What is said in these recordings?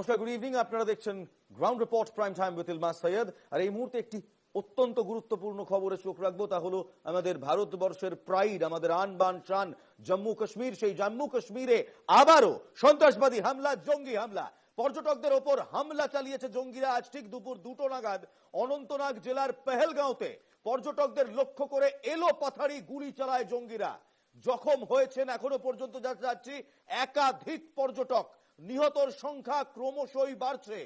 নমস্কার good evening আপনারা দেখছেন ground report prime time with Ilmas Syed আর এই মুহূর্তে একটি অত্যন্ত গুরুত্বপূর্ণ খবরে চোখ রাখব, তা হলো আমাদের ভারতবর্ষের প্রাইড আমাদের আন বান শান জম্মু কাশ্মীর। সেই জম্মু কাশ্মীরে আবারও সন্ত্রাসবাদী হামলা, জঙ্গি হামলা। পর্যটকদের ওপর হামলা চালিয়েছে জঙ্গিরা আজ ঠিক দুপুর দুটো নাগাদ অনন্তনাগ জেলার পেহেলগাঁওতে। পর্যটকদের লক্ষ্য করে এলো পাথারি গুলি চালায় জঙ্গিরা। জখম হয়েছেন এখনও পর্যন্ত যাচ্ছি একাধিক পর্যটক। নিহতর সংখ্যা ক্রমশই বাড়ছে।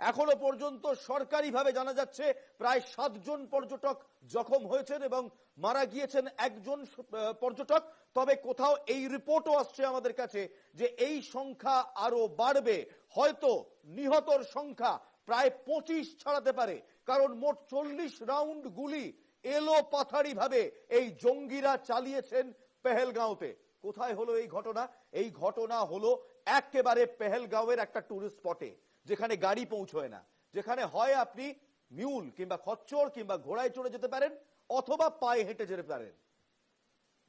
এখনও পর্যন্ত সরকারিভাবে জানা যাচ্ছে প্রায় সাতজন পর্যটক জখম হয়েছেন এবং মারা গিয়েছেন একজন পর্যটক। তবে কোথাও এই রিপোর্টও আসছে আমাদের কাছে যে এই সংখ্যা আরও বাড়বে। হয়তো নিহতর সংখ্যা প্রায় পঁচিশ ছাড়াতে পারে। কারণ মোট চল্লিশ রাউন্ড গুলি এলো পাথারি ভাবে এই জঙ্গিরা চালিয়েছেন পেহেলগাঁওতে। কোথায় হলো এই ঘটনা? এই ঘটনা হলো একেবারে পেহেলগাঁওয়ের একটা টুরিস্ট স্পটে যেখানে গাড়ি পৌঁছয় না। যেখানে হয় আপনি মিউল কিংবা খচ্চর কিংবা ঘোড়ায় চড়ে যেতে পারেন, অথবা পায়ে হেঁটে যেতে পারেন।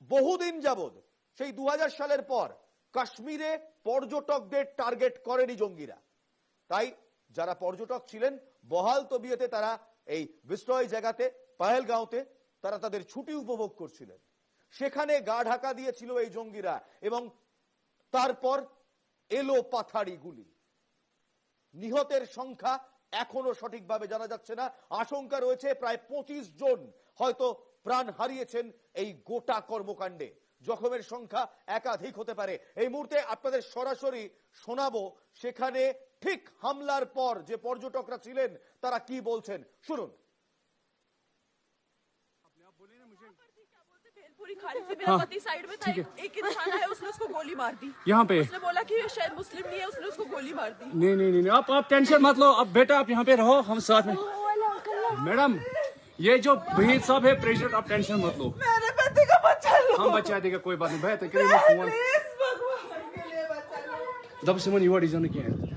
বহুদিন যাবৎ, সেই দু সালের পর, কাশ্মীরে পর্যটকদের টার্গেট করেনি জঙ্গিরা। তাই যারা পর্যটক ছিলেন, বহাল তবিয়তে তারা এই বিস্টয় জায়গাতে পাহেলগাঁওতে তারা তাদের ছুটি উপভোগ করছিলেন। সেখানে গা ঢাকা দিয়েছিল এই জঙ্গিরা এবং তারপর এলো পাথাড়ি গুলি নিহতের সংখ্যা এখনও সঠিকভাবে জানা যাচ্ছে না। আশঙ্কা রয়েছে প্রায় পঁচিশ জন হয়তো প্রাণ হারিয়েছেন এই গোটা কর্মকাণ্ডে। জখমের সংখ্যা একাধিক হতে পারে। এই মুহূর্তে আপনাদের সরাসরি শোনাবো, সেখানে ঠিক হামলার পর যে পর্যটকরা ছিলেন, তারা কি বলছেন? শুনুন। भेलपुरी खा रही थी मेरा हाँ, पति साइड में था एक इंसान आया उसने उसको गोली मार दी। यहाँ पे। उसने बोला कि शायद मुस्लिम नहीं है उसने उसको गोली मार दी। नहीं नहीं नहीं आप आप टेंशन मत लो अब बेटा आप यहाँ पे रहो हम साथ में। मैडम ये जो भीड़ साहब है प्रेसिडेंट आप टेंशन मत लो। मेरे पति का बच्चा लो। हम बचा देगा कोई बात नहीं भाई तो करेंगे फ़ोन। दब सिमन युवा डिज़ाइन किया है।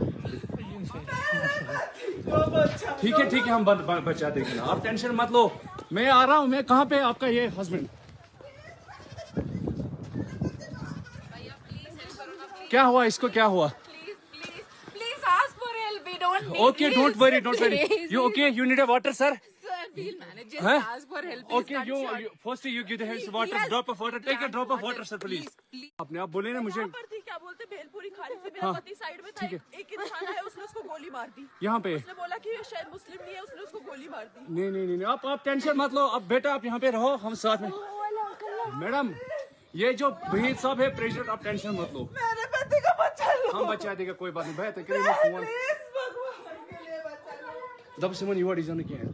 ठीक है ठीक है हम बच- बच- बचा देंगे आप टेंशन मत लो। मैं आ रहा हूँ मैं कहाँ पे आपका ये हस्बैंड क्या हुआ? इसको क्या हुआ? Please, please, please ask for help. We don't need okay don't worry don't worry you okay you need a water sir Sir, we'll manage. Just Huh? ask for help. Okay, you, you short. you give the hands water, yes. drop of water, take a drop of water, sir, please. please. आपने आप बोले ना मुझे। यहाँ क्या बोलते? भेलपुरी खा रही मेरा हाँ, पति साइड में था। एक इंसान आया उसने उसको गोली मार दी। यहाँ पे। उसने बोला कि शायद मुस्लिम नहीं है उसने उसको गोली मार दी। नहीं नहीं नहीं नहीं, आप आप टेंशन मत लो। अब बेटा आप यहाँ पे रहो हम साथ में। मैडम ये जो भीड़ साहब है प्रेसिडेंट आप टेंशन मत लो। हम बचा देगा कोई बात नहीं भाई तो करेंगे फोन प्लीज भगवान के लिए बच्चा लो दब सिमन युवा डिजाइन किया है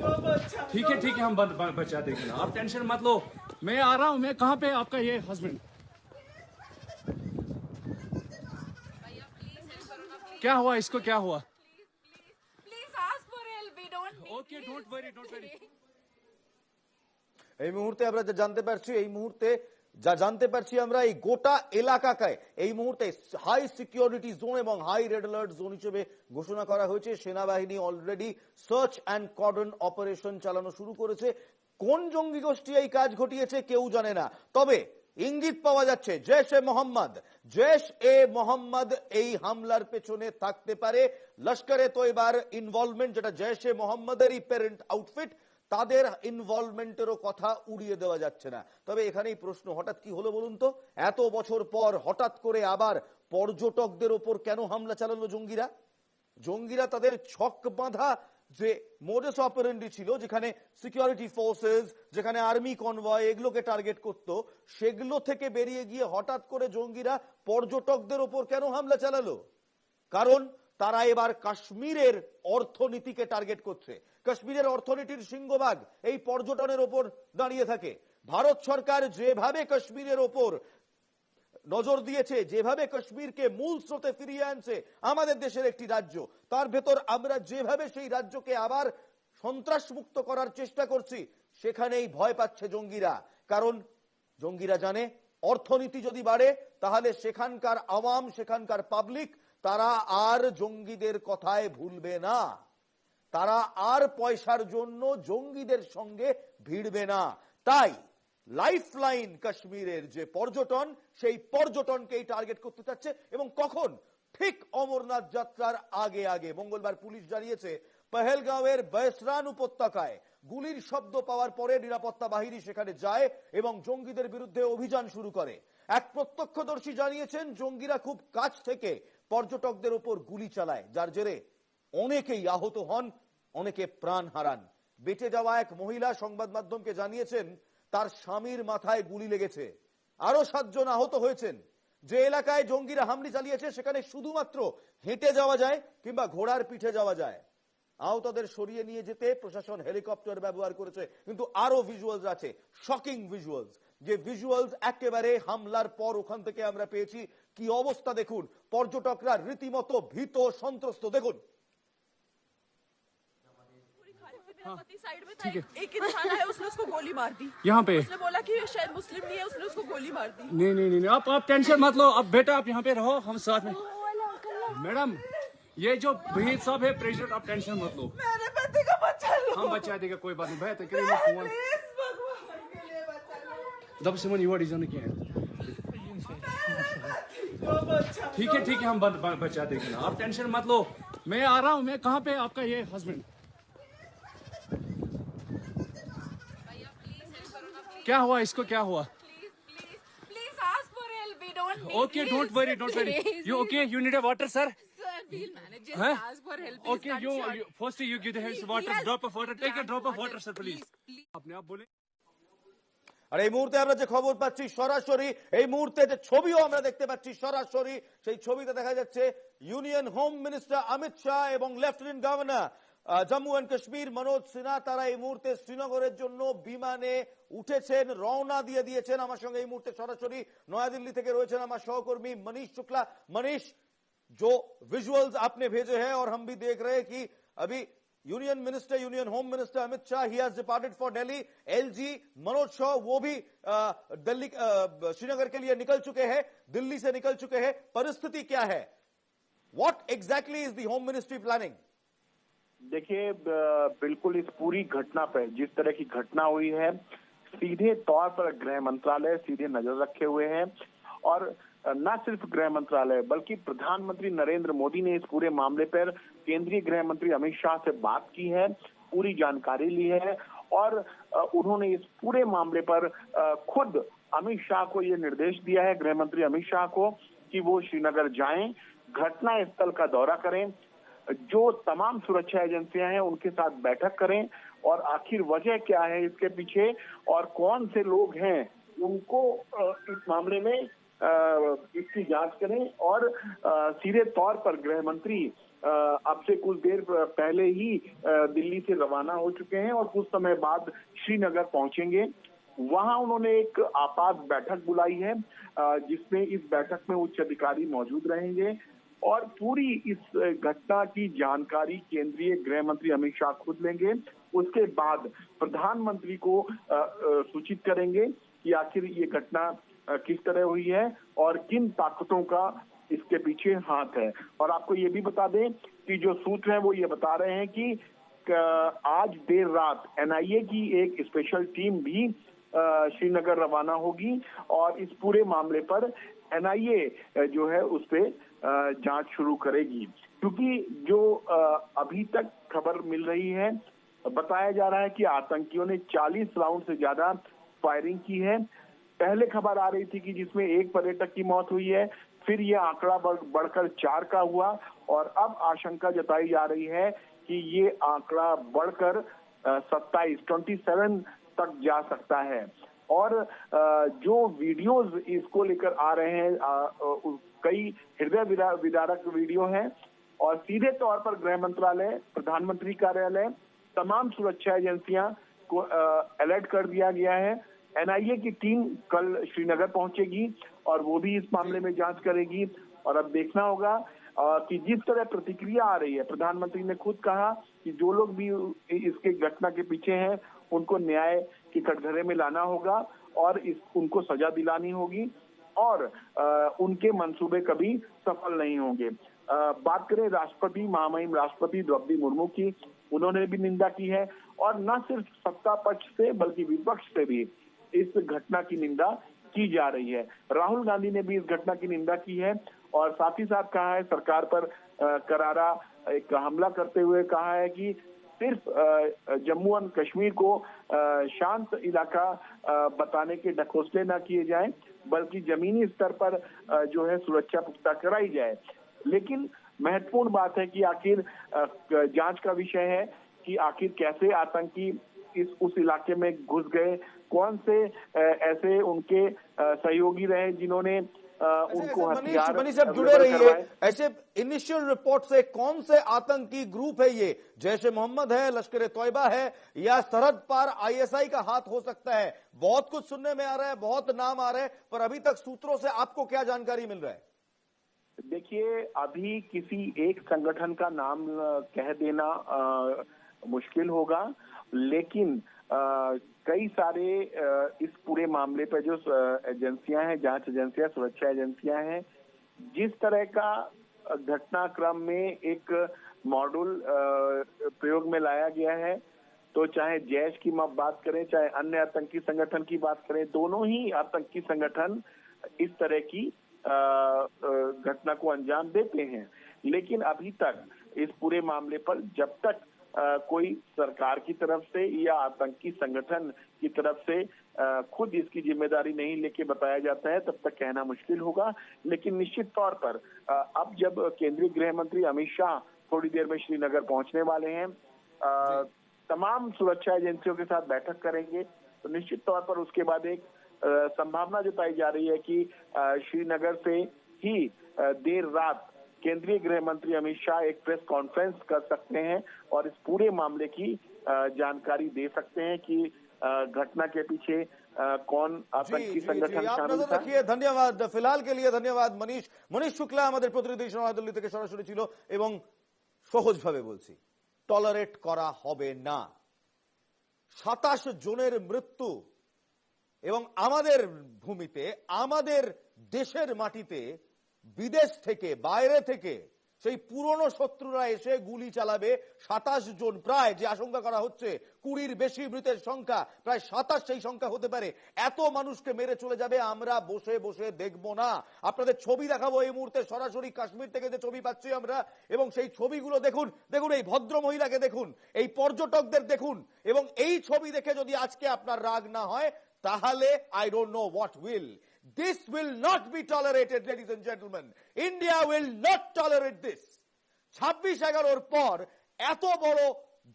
वो बच्चा ठीक है ठीक है हम बच- बच- बचा देंगे ना आप टेंशन मत लो मैं आ रहा हूँ मैं कहाँ पे आपका ये हस्बैंड क्या हुआ इसको क्या हुआ Please ask for help. We don't need okay don't worry don't worry এই মুহূর্তে আমরা যা জানতে পারছি এই মুহূর্তে যা জানতে পারছি আমরা, এই গোটা এলাকাকে এই মুহূর্তে হাই সিকিউরিটি জোন এবং হাই রেড অ্যালার্ট জোন হিসেবে ঘোষণা করা হয়েছে। সেনাবাহিনী already search and cordon operation চালানো শুরু করেছে। কোন জঙ্গি গোষ্ঠী এই কাজ ঘটিয়েছে কেউ জানে না। তবে ইঙ্গিত পাওয়া যাচ্ছে জেশ এ মোহাম্মদ জেশ এ মোহাম্মদ এই হামলার পেছনে থাকতে পারে। লস্করে তৈবার ইনভলভমেন্ট যেটা জেশ এ মোহাম্মদেরই প্যারেন্ট আউটফিট তাদের ইনভলভমেন্টেরও কথা উড়িয়ে দেওয়া যাচ্ছে না। তবে এখানেই প্রশ্ন, হঠাৎ কি হলো বলুন তো? এত বছর পর হঠাৎ করে আবার পর্যটকদের ওপর কেন হামলা চালালো জঙ্গিরা? জঙ্গিরা তাদের ছক বাঁধা যে মোডেস অপারেন্ডি ছিল, যেখানে সিকিউরিটি ফোর্সেস যেখানে আর্মি কনভয় এগুলোকে টার্গেট করত, সেগুলো থেকে বেরিয়ে গিয়ে হঠাৎ করে জঙ্গিরা পর্যটকদের ওপর কেন হামলা চালালো? কারণ তারা এবার কাশ্মীরের অর্থনীতিকে টার্গেট করছে। কাশ্মীরের অর্থনীতির সিংহভাগ এই পর্যটনের ওপর দাঁড়িয়ে থাকে। ভারত সরকার যেভাবে কাশ্মীরের ওপর নজর দিয়েছে, যেভাবে কাশ্মীরকে মূল স্রোতে ফিরিয়ে আনছে, আমাদের দেশের একটি রাজ্য, তার ভেতর আমরা যেভাবে সেই রাজ্যকে আবার সন্ত্রাস মুক্ত করার চেষ্টা করছি, সেখানেই ভয় পাচ্ছে জঙ্গিরা। কারণ জঙ্গিরা জানে, অর্থনীতি যদি বাড়ে, তাহলে সেখানকার আওয়াম, সেখানকার পাবলিক তারা আর জঙ্গিদের কথায় ভুলবে না। তারা আর পয়সার জন্য জঙ্গিদের সঙ্গে ভিড়বে না। তাই লাইফ লাইন কাশ্মীরের যে পর্যটন, সেই পর্যটনকেই টার্গেট করতে চাচ্ছে এবং কখন? ঠিক অমরনাথ যাত্রার আগে আগে। মঙ্গলবার পুলিশ জানিয়েছে, পহেলগাঁওয়ের বয়সরান উপত্যকায় গুলির শব্দ পাওয়ার পরে নিরাপত্তা বাহিনী সেখানে যায় এবং জঙ্গিদের বিরুদ্ধে অভিযান শুরু করে। এক প্রত্যক্ষদর্শী জানিয়েছেন, জঙ্গিরা খুব কাছ থেকে পর্যটকদের উপর গুলি চালায়, যার জেরে অনেকেই আহত হন, অনেকে প্রাণ হারান। বেঁচে যাওয়া এক মহিলা সংবাদ মাধ্যমকে জানিয়েছেন, তার স্বামীর মাথায় গুলি লেগেছে। আরও সাতজন আহত হয়েছেন। যে এলাকায় জঙ্গিরা হামলি চালিয়েছে, সেখানে শুধুমাত্র হেঁটে যাওয়া যায় কিংবা ঘোড়ার পিঠে যাওয়া যায়। আহতদের সরিয়ে নিয়ে যেতে প্রশাসন হেলিকপ্টার ব্যবহার করেছে, কিন্তু আরও ভিজুয়ালস আছে শকিং ভিজুয়ালস যে ভিজুয়ালস একেবারে হামলার পর ওখান থেকে আমরা পেয়েছি কি অবস্থা দেখুন পর্যটকরা রীতিমতো ভীত সন্ত্রস্ত দেখুন साइड में था एक, एक इंसान है उसने उसको गोली मार दी यहाँ पे उसने बोला कि ये शायद मुस्लिम नहीं है उसने उसको गोली मार दी नहीं नहीं नहीं नहीं, आप आप टेंशन मत लो अब बेटा आप यहाँ पे रहो हम साथ में मैडम ये जो भीड़ साहब है प्रेसिडेंट आप टेंशन मत लो मेरे पति का बच्चा लो हम बचा देगा कोई बात नहीं भैया तो करिए फोन जब से मन युवा रीजन के हैं। ठीक है ठीक है हम बचा देंगे आप टेंशन मत लो। मैं आ रहा हूँ मैं कहाँ पे आपका ये हस्बैंड क्या हुआ इसको क्या हुआ? Okay don't worry don't worry you okay you need a water sir okay you first you give the help water drop of water take a drop of water sir please अपने आप बोले। আর এই মুহূর্তে আমরা যে খবর পাচ্ছি সরাসরি এই মুহূর্তে যে ছবিও আমরা দেখতে পাচ্ছি সরাসরি সেই ছবিতে দেখা যাচ্ছে union home minister Amit Shah এবং lieutenant governor uh, Jammu and Kashmir Manoj Sinha তারা এই মুহূর্তে শ্রীনগরের জন্য বিমানে উঠেছেন রওনা দিয়ে দিয়েছেন আমার সঙ্গে এই মুহূর্তে সরাসরি নয়াদিল্লি থেকে রয়েছেন আমার সহকর্মী मनीष शुक्ला मनीष जो विजुअल्स आपने भेजे हैं और हम भी देख रहे हैं कि अभी union minister union home minister Amit Shah he has departed for Delhi LG Manoj Shah वो भी दिल्ली श्रीनगर के लिए निकल चुके हैं, दिल्ली से निकल चुके हैं। परिस्थिति क्या है? What exactly is the home ministry planning देखिए बिल्कुल इस पूरी घटना पर जिस तरह की घटना हुई है, सीधे तौर पर गृह मंत्रालय सीधे नज़र रखे हुए है। और न सिर्फ़ गृह मंत्रालय, बल्कि प्रधानमंत्री नरेंद्र मोदी ने इस पूरे मामले पर केंद्रीय गृह मंत्री अमित शाह से बात की है, पूरी जानकारी ली है और उन्होंने इस पूरे मामले पर खुद अमित शाह को ये निर्देश दिया है, गृह मंत्री अमित शाह को, कि वो श्रीनगर जाएँ, घटना स्थल का दौरा करें, जो तमाम सुरक्षा एजेंसियाँ हैं उनके साथ बैठक करें और आखिर वजह क्या है इसके पीछे और कौन से लोग हैं, उनको इस मामले में इसकी जाँच करें और सीधे तौर पर गृह मंत्री अब से कुछ देर पहले ही दिल्ली से रवाना हो चुके हैं और कुछ समय बाद श्रीनगर पहुँचेंगे। वहाँ उन्होंने एक आपात बैठक बुलाई है जिसमें इस बैठक में उच्च अधिकारी मौजूद रहेंगे और पूरी इस घटना की जानकारी केंद्रीय गृह मंत्री अमित शाह खुद लेंगे। उसके बाद प्रधानमंत्री को सूचित करेंगे कि आखिर ये घटना किस तरह हुई है और किन ताकतों का इसके पीछे हाथ है। और आपको ये भी बता दें कि जो सूत्र हैं वो ये बता रहे हैं कि आज देर रात एनआईए की एक स्पेशल टीम भी श्रीनगर रवाना होगी और इस पूरे मामले पर एनआईए जो है उस पे अ, जाँच शुरू करेगी। क्योंकि जो अभी तक खबर मिल रही है बताया जा रहा है कि आतंकियों ने 40 राउंड से ज़्यादा फायरिंग की है। पहले खबर आ रही थी कि जिसमें एक पर्यटक की मौत हुई है फिर ये आंकड़ा बढ़, बढ़कर चार का हुआ और अब आशंका जताई जा रही है कि ये आंकड़ा बढ़कर सत्ताईस ट्वेंटी सेवन तक जा सकता है। और जो वीडियोस इसको लेकर आ रहे हैं कई हृदय विदारक वीडियो हैं और सीधे तौर पर गृह मंत्रालय प्रधानमंत्री कार्यालय तमाम सुरक्षा एजेंसियाँ को अलर्ट कर दिया गया है। एनआईए की टीम कल श्रीनगर पहुंचेगी और वो भी इस मामले में जाँच करेगी। और अब देखना होगा कि जिस तरह प्रतिक्रिया आ रही है प्रधानमंत्री ने खुद कहा कि जो लोग भी इसके घटना के पीछे हैं उनको न्याय के कटघरे में लाना होगा और इस उनको सजा दिलानी होगी और अ, उनके मंसूबे कभी सफल नहीं होंगे। बात करें राष्ट्रपति महामहिम राष्ट्रपति द्रौपदी मुर्मू की उन्होंने भी निंदा की है और न सिर्फ़ सत्ता पक्ष से बल्कि विपक्ष से भी। इस घटना की निंदा की जा रही है। राहुल गांधी ने भी इस घटना की निंदा की है और साथ ही साथ कहा है, सरकार पर करारा एक हमला करते हुए कहा है कि सिर्फ़ जम्मू एंड कश्मीर को शांत इलाका बताने के ढकोसले न किए जाएँ, बल्कि जमीनी स्तर पर जो है सुरक्षा पुख्ता कराई जाए। लेकिन महत्वपूर्ण बात है कि आखिर जाँच का विषय है कि आखिर कैसे आतंकी इस, उस इलाके में घुस गए कौन से ऐसे उनके सहयोगी रहे जिन्होंने उनको मनीष हथियार मनीष आप जुड़े रहिए ऐसे इनिशियल रिपोर्ट से कौन से आतंकी ग्रुप है ये? जैश ए मोहम्मद है लश्कर तोयबा है या सरहद पार आईएसआई का हाथ हो सकता है? बहुत कुछ सुनने में आ रहा है बहुत नाम आ रहे हैं पर अभी तक सूत्रों से आपको क्या जानकारी मिल रहा है? देखिए अभी किसी एक संगठन का नाम कह देना अ, मुश्किल होगा लेकिन कई सारे इस पूरे मामले पर जो एजेंसियाँ हैं, जाँच एजेंसियाँ, सुरक्षा एजेंसियाँ हैं, जिस तरह का घटनाक्रम में एक मॉड्यूल प्रयोग में लाया गया है तो चाहे जैश की बात करें, चाहे अन्य आतंकी संगठन की बात करें, दोनों ही आतंकी संगठन इस तरह की घटना को अंजाम देते हैं। लेकिन अभी तक इस पूरे मामले पर जब तक कोई सरकार की तरफ़ से या आतंकी संगठन की तरफ़ से खुद इसकी ज़िम्मेदारी नहीं लेके बताया जाता है तब तक कहना मुश्किल होगा। लेकिन निश्चित तौर पर अब जब केंद्रीय गृह मंत्री अमित शाह थोड़ी देर में श्रीनगर पहुँचने वाले हैं तमाम सुरक्षा एजेंसियों के साथ बैठक करेंगे तो निश्चित तौर पर उसके बाद एक संभावना जताई जा रही है कि श्रीनगर से ही देर रात केंद्रीय गृह मंत्री अमित शाह एक प्रेस कॉन्फ्रेंस कर सकते हैं और इस पूरे मामले की अ, जानकारी दे सकते हैं कि अ, घटना के पीछे अ, कौन जी आतंकी जी जी संगठन आप शामिल नजर था রাখিয়ে ধন্যবাদ ফিলহাল কে লিয়ে ধন্যবাদ মনীষ মনীষ শুক্লা আমাদের প্রতিনিধি নয়াদিল্লি থেকে সরাসরি ছিল এবং সহজভাবে বলছি টলারেট করা হবে না সাতাশ জনের মৃত্যু এবং আমাদের ভূমিতে আমাদের দেশের মাটিতে বিদেশ থেকে, বাইরে থেকে সেই পুরনো শত্রুরা এসে গুলি চালাবে সাতাশ জন প্রায়, যে আশঙ্কা করা হচ্ছে কুড়ির বেশি মৃতের সংখ্যা, প্রায় সাতাশ সেই সংখ্যা হতে পারে। এত মানুষকে মেরে চলে যাবে, আমরা বসে বসে দেখব না। আপনাদের ছবি দেখাবো এই মুহূর্তে, সরাসরি কাশ্মীর থেকে যে ছবি পাচ্ছি আমরা, এবং সেই ছবিগুলো দেখুন দেখুন এই ভদ্র মহিলাকে দেখুন, এই পর্যটকদের দেখুন, এবং এই ছবি দেখে যদি আজকে আপনার রাগ না হয়, তাহলে I don't know what will this will not be tolerated, ladies and gentlemen. India will not tolerate this ছাব্বিশ এগারোর পর এত বড়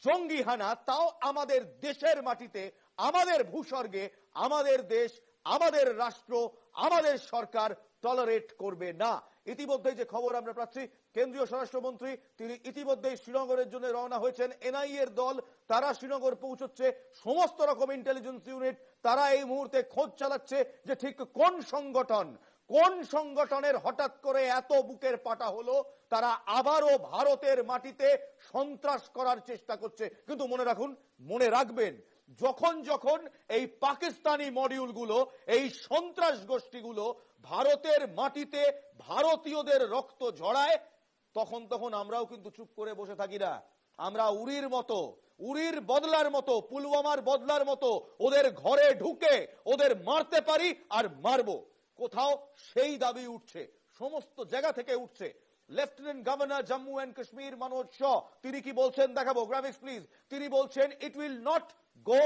জঙ্গি হানা তাও আমাদের দেশের মাটিতে আমাদের ভূস্বর্গে আমাদের দেশ আমাদের রাষ্ট্র আমাদের সরকার টলারেট করবে না ইতিমধ্যে যে খবর আমরা পাচ্ছি, কেন্দ্রীয় স্বরাষ্ট্রমন্ত্রী তিনি ইতিমধ্যেই শ্রীনগরের জন্য রওনা হয়েছেন। এনআই এর দল, তারা শ্রীনগর পৌঁছচ্ছে, সমস্ত রকম ইন্টেলিজেন্স ইউনিট তারা এই মুহূর্তে খোঁজ চালাচ্ছে যে ঠিক কোন সংগঠন, কোন সংগঠনের হঠাৎ করে এত বুকের পাটা হলো, তারা আবারও ভারতের মাটিতে সন্ত্রাস করার চেষ্টা করছে। কিন্তু মনে রাখুন, মনে রাখবেন, যখন যখন এই পাকিস্তানি মডিউলগুলো এই সন্ত্রাস গোষ্ঠীগুলো ভারতের মাটিতে ভারতীয়দের রক্ত ঝরায়, তখন তখন আমরাও কিন্তু চুপ করে বসে থাকি না। আমরা উড়ির মতো, উড়ির বদলার মতো, পুলওয়ামার বদলার মতো ওদের ঘরে ঢুকে ওদের মারতে পারি আর মারবো। কোথাও সেই দাবি উঠছে, সমস্ত জায়গা থেকে উঠছে। Lieutenant governor Jammu and Kashmir Manoj Shah তিনি কি বলছেন দেখাবো? গ্রাফিক্স প্লিজ তিনি বলছেন it will not go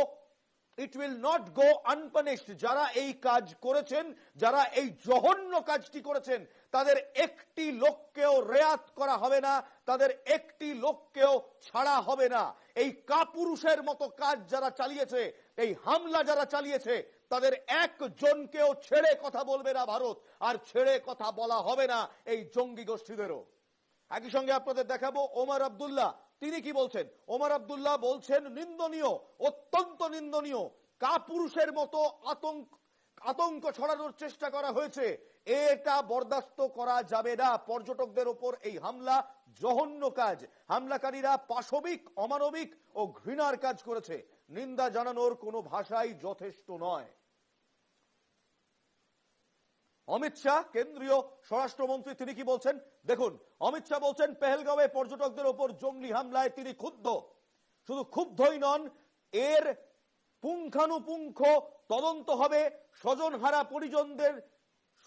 it will not go unpunished যারা এই কাজ করেছেন, যারা এই জঘন্য কাজটি করেছেন, তাদের একটি লোককেও রেয়াত করা হবে না, তাদের একটি লোককেও ছাড়া হবে না। এই কাপুরুষের মতো কাজ যারা চালিয়েছে, এই হামলা যারা চালিয়েছে, তাদের একজনকেও ছেড়ে কথা বলবে না ভারত, আর ছেড়ে কথা বলা হবে না এই জঙ্গি গোষ্ঠীদেরও। একই সঙ্গে আপনাদের দেখাবো ওমর আব্দুল্লাহ। তিনি কি বলছেন? ওমর আব্দুল্লাহ বলছেন, নিন্দনীয়, অত্যন্ত নিন্দনীয়। কাপুরুষের মতো আতঙ্ক আতঙ্ক ছড়ানোর চেষ্টা করা হয়েছে। এটা বরদাস্ত করা যাবে না। পর্যটকদের ওপর এই হামলা জঘন্য কাজ। হামলাকারীরা পাশবিক, অমানবিক ও ঘৃণার কাজ করেছে। নিন্দা জানানোর কোনো ভাষাই যথেষ্ট নয়। অমিত শাহ, কেন্দ্রীয় স্বরাষ্ট্রমন্ত্রী, তিনি কি বলছেন? দেখুন, অমিত শাহ বলছেন, পেহেলগাঁওয়ে পর্যটকদের ওপর জঙ্গি হামলায় তিনি ক্ষুব্ধ। শুধু ক্ষুব্ধই নন, এর পুঙ্খানুপুঙ্খ তদন্ত হবে। স্বজনহারা পরিজনদের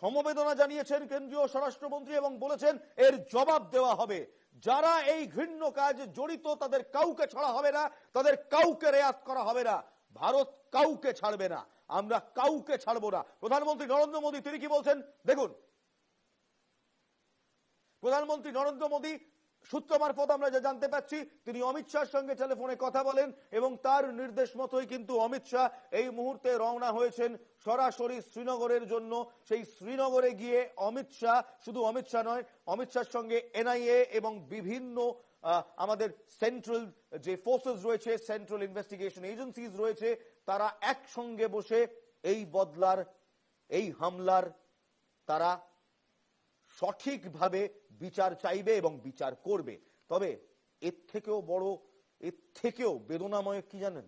সমবেদনা জানিয়েছেন কেন্দ্রীয় স্বরাষ্ট্রমন্ত্রী এবং বলেছেন, এর জবাব দেওয়া হবে। যারা এই ঘৃণ্য কাজ জড়িত, তাদের কাউকে ছাড়া হবে না, তাদের কাউকে রেয়াত করা হবে না। ভারত কাউকে ছাড়বে না, আমরা কাউকে ছাড়বো না। প্রধানমন্ত্রী নরেন্দ্র মোদী, তিনি কি বলছেন? দেখুন, প্রধানমন্ত্রী নরেন্দ্র মোদী, সূত্র মারফত আমরা যা জানতে পাচ্ছি, তিনি অমিত শাহর সঙ্গে টেলিফোনে কথা বলেন এবং তার নির্দেশ মতোই কিন্তু অমিত শাহ এই মুহূর্তে রওনা হয়েছেন সরাসরি শ্রীনগরের জন্য। সেই শ্রীনগরে গিয়ে অমিত শাহ, শুধু অমিত শাহ নয়, অমিত শাহর সঙ্গে এনআইএ এবং বিভিন্ন আমাদের সেন্ট্রাল যে ফোর্সেস রয়েছে সেন্ট্রাল ইনভেস্টিগেশন এজেন্সিজ রয়েছে, তারা একসঙ্গে বসে এই বদলার, এই হামলার, তারা সঠিকভাবে বিচার চাইবে এবং বিচার করবে। তবে এর থেকেও বড়, এর থেকেও বেদনাময় কি জানেন?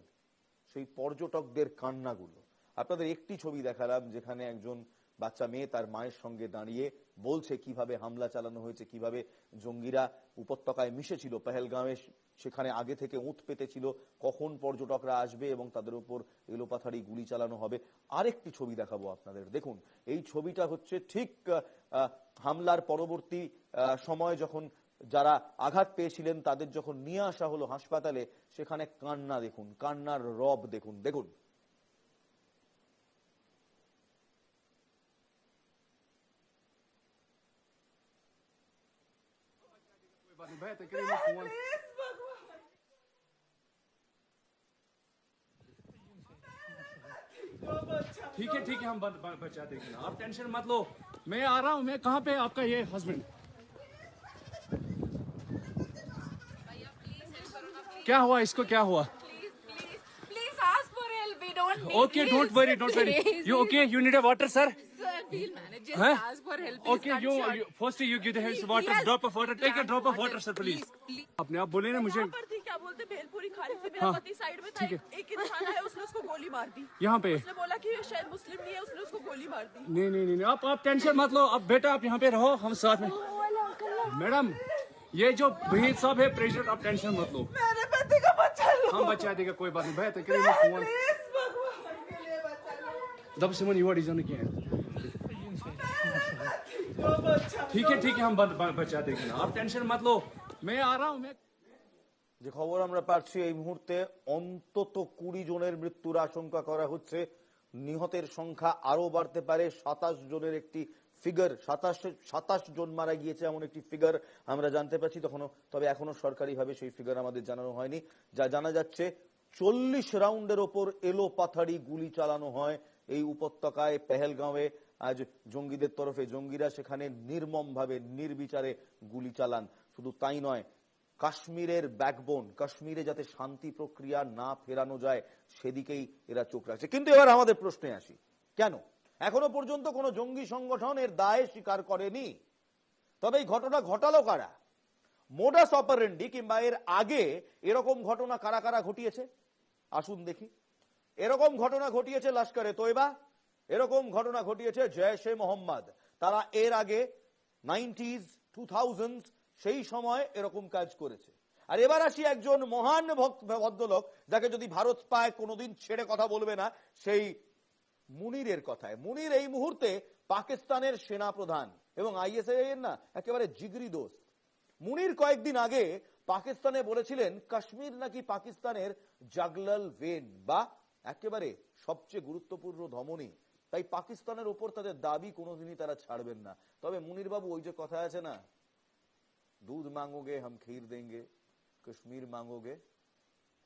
সেই পর্যটকদের কান্নাগুলো। আপনাদের একটি ছবি দেখালাম যেখানে একজন বাচ্চা মেয়ে তার মায়ের সঙ্গে দাঁড়িয়ে বলছে কীভাবে হামলা চালানো হয়েছে, কীভাবে জঙ্গিরা উপত্যকায় মিশেছিল। পেহেলগাঁওয়ে সেখানে আগে থেকে উঁত পেতেছিল, কখন পর্যটকরা আসবে এবং তাদের উপর এলোপাথারি গুলি চালানো হবে। আরেকটি ছবি দেখাবো আপনাদের। দেখুন, এই ছবিটা হচ্ছে ঠিক হামলার পরবর্তী সময় যখন যারা আঘাত পেয়েছিলেন তাদের যখন নিয়ে আসা হলো হাসপাতালে, সেখানে কান্না দেখুন, কান্নার রব দেখুন। দেখুন है तकरीबन हुआ ठीक है ठीक है हम बचा देंगे आप टेंशन मत लो। मैं आ रहा हूँ मैं कहाँ पे आपका ये हस्बैंड क्या हुआ इसको क्या हुआ? Okay don't worry don't worry you okay you need a water sir we'll manage. Just Huh? ask for help. Please, Okay, you, you first you give the Please, water, yes. drop of water. Take a drop of water, sir, please. आपने आप बोले ना मुझे यहाँ क्या बोलते भेलपुरी खाली से मेरा हाँ, पति साइड में था एक, एक इंसान है उसने उसको गोली मार दी यहाँ पे उसने बोला कि शायद मुस्लिम नहीं है उसने उसको गोली मार दी नहीं नहीं नहीं नहीं, आप आप टेंशन मत लो अब बेटा आप यहाँ पे रहो हम साथ में मैडम ये जो भीड़ साहब है प्रेसिडेंट आप टेंशन मत लो मेरे पति का बच्चा लो हम बचा देगा कोई बात नहीं तो फ़ोन दब से मन युवा डिज़ाइन किया है ठीक है ठीक है हम ब- ब- बचा देंगे ना आप टेंशन मत लो मैं आ रहा हूँ मैं যে খবর আমরা পাচ্ছি এই মুহূর্তে অন্তত কুড়ি জনের মৃত্যুর আশঙ্কা করা হচ্ছে নিহতের সংখ্যা আরো বাড়তে পারে সাতাশ জনের একটি ফিগার সাতাশ সাতাশ জন মারা গিয়েছে এমন একটি ফিগার আমরা জানতে পারছি তখনও তবে এখনো সরকারিভাবে সেই ফিগার আমাদের জানানো হয়নি যা জানা যাচ্ছে চল্লিশ রাউন্ডের ওপর এলো পাথাড়ি গুলি চালানো হয় এই উপত্যকায় পেহেলগাঁওয়ে আজ জঙ্গিদের তরফে জঙ্গিরা সেখানে নির্মম ভাবে নির্বিচারে গুলি চালান। শুধু তাই নয়, কাশ্মীরের ব্যাকবোন কাশ্মীরে যাতে শান্তি প্রক্রিয়া না ফেরানো যায়, সেদিকেই এরা চোখ রাখছে। কিন্তু এবার আমাদের প্রশ্নে আসি। কেন? এখনও পর্যন্ত কোনো জঙ্গি সংগঠন এর দায় স্বীকার করেনি। তবে এই ঘটনা ঘটালো কারা? মোডাস অপারেন্ডি কিংবা এর আগে এরকম ঘটনা কারা কারা ঘটিয়েছে? আসুন দেখি। এরকম ঘটনা ঘটিয়েছে লস্করে তৈবা। এরকম ঘটনা ঘটিয়েছে জয়শে মোহাম্মদ। তারা এর আগে নাইনটিজ, টু সেই সময় এরকম কাজ করেছে। আর এবার আসি একজন মহান ভদ্রলোক, যাকে যদি ভারত পায়, কোনোদিন ছেড়ে কথা বলবে না, সেই মুনিরের কথায়। মুনির এই মুহূর্তে পাকিস্তানের সেনা প্রধান এবং আইএসআই এর না, একেবারে জিগরি দোস্ত। মুনির কয়েকদিন আগে পাকিস্তানে বলেছিলেন, কাশ্মীর নাকি পাকিস্তানের জাগলাল ভেন বা একেবারে সবচেয়ে গুরুত্বপূর্ণ ধমনী। তাই পাকিস্তানের উপর তাদের দাবি কোনোদিনই তারা ছাড়বেন না। তবে মুনির বাবু ওই যে কথা আছে না, দুধ মাঙ্গোগে হাম ক্ষীর দেঙ্গে, কাশ্মীর মাঙ্গোগে।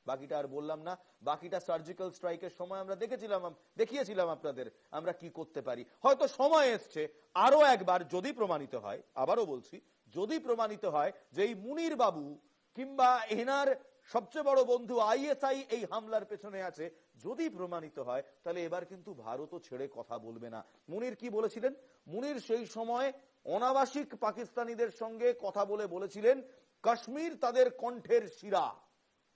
বাকিটা আর বললাম না। বাকিটা সার্জিক্যাল স্ট্রাইকের সময় আমরা দেখেছিলাম দেখিয়েছিলাম আপনাদের আমরা কি করতে পারি। হয়তো সময় এসছে আরও একবার যদি প্রমাণিত হয়, আবারও বলছি, যদি প্রমাণিত হয় যে এই মুনির বাবু কিংবা এনার সবচেয়ে বড় বন্ধু আইএসআই এই হামলার পেছনে আছে। যদি প্রমাণিত হয়, তাহলে এবার কিন্তু ভারতও ছেড়ে কথা বলবে না। মুনির কি বলেছিলেন? মুনির সেই সময় অনাবাসিক পাকিস্তানিদের সঙ্গে কথা বলে বলেছিলেন, কাশ্মীর তাদের কণ্ঠের শিরা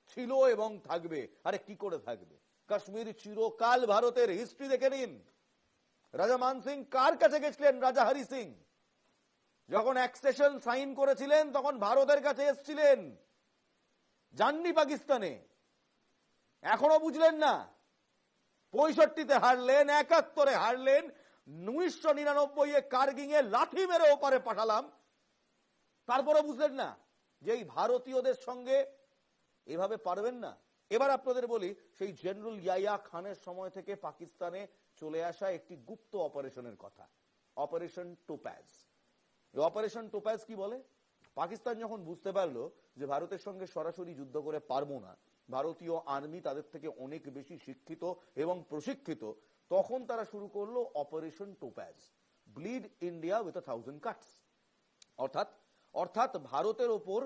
ছিল এবং থাকবে। আরে, কি করে থাকবে? কাশ্মীর চিরকাল ভারতের হিস্ট্রি দেখে নিন। রাজা মান সিং কার কাছে গেছিলেন? রাজা হরি সিং। যখন অ্যাক্সেশন সাইন করেছিলেন, তখন ভারতের কাছে এসছিলেন। যাননি পাকিস্তানে। এখনও বুঝলেন না? পঁয়ষট্টিতে হারলেন, একাত্তরে হারলেন, উনিশশো নিরানব্বই এ কার্গিং এ লাথি মেরে ওপারে পাঠালাম। তারপরে বুঝলেন না যে এই ভারতীয়দের সঙ্গে এভাবে পারবেন না। এবার আপনাদের বলি, সেই জেনারেল ইয়াইয়া খানের সময় থেকে পাকিস্তানে চলে আসা একটি গুপ্ত অপারেশনের কথা। অপারেশন টোপ্যাজ। অপারেশন টোপ্যাজ কি বলে? পাকিস্তান যখন বুঝতে পারল যে ভারতের সঙ্গে সরাসরি যুদ্ধ করে পারব না, ভারতীয় আর্মি তাদের থেকে অনেক বেশি শিক্ষিত এবং প্রশিক্ষিত, তখন তারা শুরু করল operation Topaz bleed India with thousand cuts অর্থাৎ অর্থাৎ ভারতের ওপর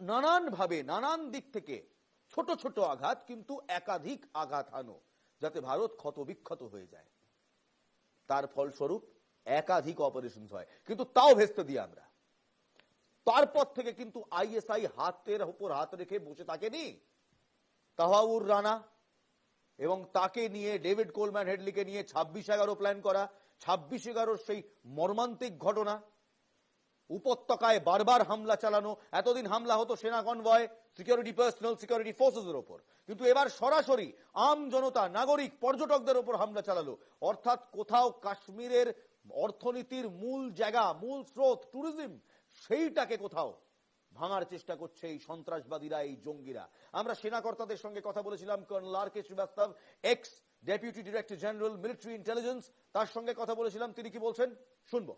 নানান ভাবে নানান দিক থেকে ছোট ছোট আঘাত, কিন্তু একাধিক আঘাত আনো, যাতে ভারত ক্ষত বিক্ষত হয়ে যায়। তার ফলস্বরূপ একাধিক অপারেশন হয়। কিন্তু তাও ভেস্তে দিই আমরা। তারপর থেকে কিন্তু আইএসআই হাতের উপর হাত রেখে বসে থাকেনি তাহাউর রানা এবং তাকে নিয়ে ডেভিড কোলম্যান হেডলিকে নিয়ে ছাব্বিশ এগারো প্ল্যান করা, ছাব্বিশ এগারোর সেই মর্মান্তিক ঘটনা, উপত্যকায় বারবার হামলা চালানো, এতদিন হামলা হতো সেনা convoy security personnel security forces এর উপর কিন্তু এবার সরাসরি আম জনতা, নাগরিক, পর্যটকদের উপর হামলা চালালো। অর্থাৎ কোথাও কাশ্মীরের অর্থনীতির মূল জায়গা, মূল স্রোত ট্যুরিজম সেইটাকে কোথাও ভাঙার চেষ্টা করছে এই সন্ত্রাসবাদীরা, এই জঙ্গিরা। আমরা সেনাকর্তাদের সঙ্গে কথা বলেছিলাম, colonel R K Srivastava ex deputy director general military intelligence তার সঙ্গে কথা বলেছিলাম। তিনি কি বলছেন? শুনব।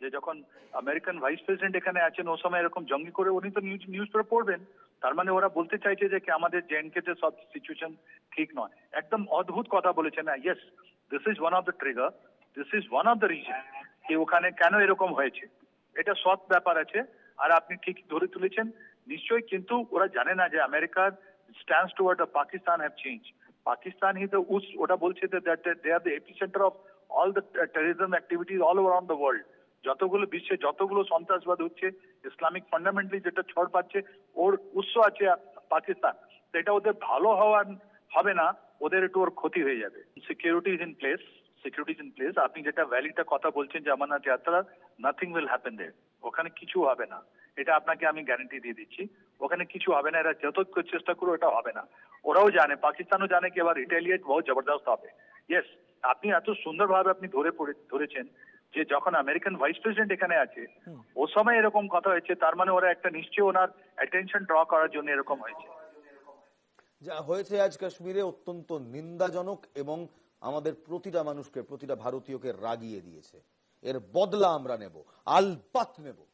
যে যখন আমেরিকান ভাইস প্রেসিডেন্ট এখানে আছেন, ও সময় এরকম জঙ্গি করে উনি তো নিউজ নিউজ পেপার পড়বেন। তার মানে ওরা বলতে চাইছে যে কি আমাদের জেএনকে তে সব সিচুয়েশন ঠিক নয়। একদম অদ্ভুত কথা বলেছেন। Yes this is one of the trigger this is one of the reason যে ওখানে কেন এরকম হয়েছে। এটা সৎ ব্যাপার আছে, আর আপনি ঠিক ধরে তুলেছেন। নিশ্চয়ই কিন্তু ওরা জানে না যে আমেরিকার stands toward Pakistan have change Pakistan he the us, ওটা বলছে that they are the epicentre of all the terrorism activities all over on the world যতগুলো বিশ্বে যতগুলো সন্ত্রাসবাদ হচ্ছে ইসলামিক ফান্ডামেন্টালি যেটা ছড় পাচ্ছে, ওর উৎস আছে পাকিস্তান এটা ওদের ভালো হওয়ার, হবে না, ওদের একটু ওর ক্ষতি হয়ে যাবে। Security is in place security is in place আপনি যেটা ভ্যালিটা কথা বলছেন যে অমরনাথ যাত্রা নাথিং উইল হ্যাপেন দের ওখানে কিছু হবে না। এটা আপনাকে আমি গ্যারান্টি দিয়ে দিচ্ছি। ওখানে কিছু হবে না এরা যত চেষ্টা করো এটা হবে না। ওরাও জানে পাকিস্তানও জানে কি এবার রিটেলিয়েট বহু জবরদস্ত হবে। ইয়েস আপনি এত সুন্দরভাবে আপনি ধরে পড়ে ধরেছেন যে যখন আমেরিকান ভাইস প্রেসিডেন্ট এখানে আছে ও সময় এরকম কথা হয়েছে তার মানে ওরা একটা নিশ্চয়ই ওনার অ্যাটেনশন ড্র করার জন্য এরকম হয়েছে। যা হয়েছে আজ কাশ্মীরে অত্যন্ত নিন্দাজনক এবং আমাদের প্রতিটা মানুষকে, প্রতিটা ভারতীয়কে রাগিয়ে দিয়েছে। এর বদলা আমরা নেব আলপাত নেব।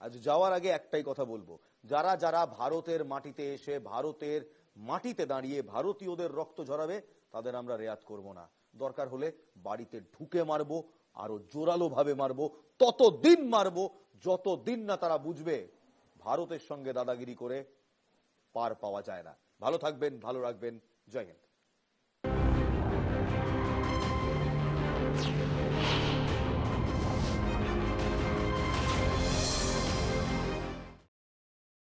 আজ যাওয়ার আগে একটাই কথা বলব। যারা যারা ভারতের মাটিতে এসে, ভারতের মাটিতে দাঁড়িয়ে ভারতীয়দের রক্ত ঝরাবে, তাদের আমরা রেয়াত করব না। দরকার হলে বাড়িতে ঢুকে মারবো, আরও জোরালো ভাবে মারবো, ততদিন মারবো, যতদিন না তারা বুঝবে ভারতের সঙ্গে দাদাগিরি করে পার পাওয়া যায় না। ভালো থাকবেন, ভালো রাখবেন। জয় হিন্দ।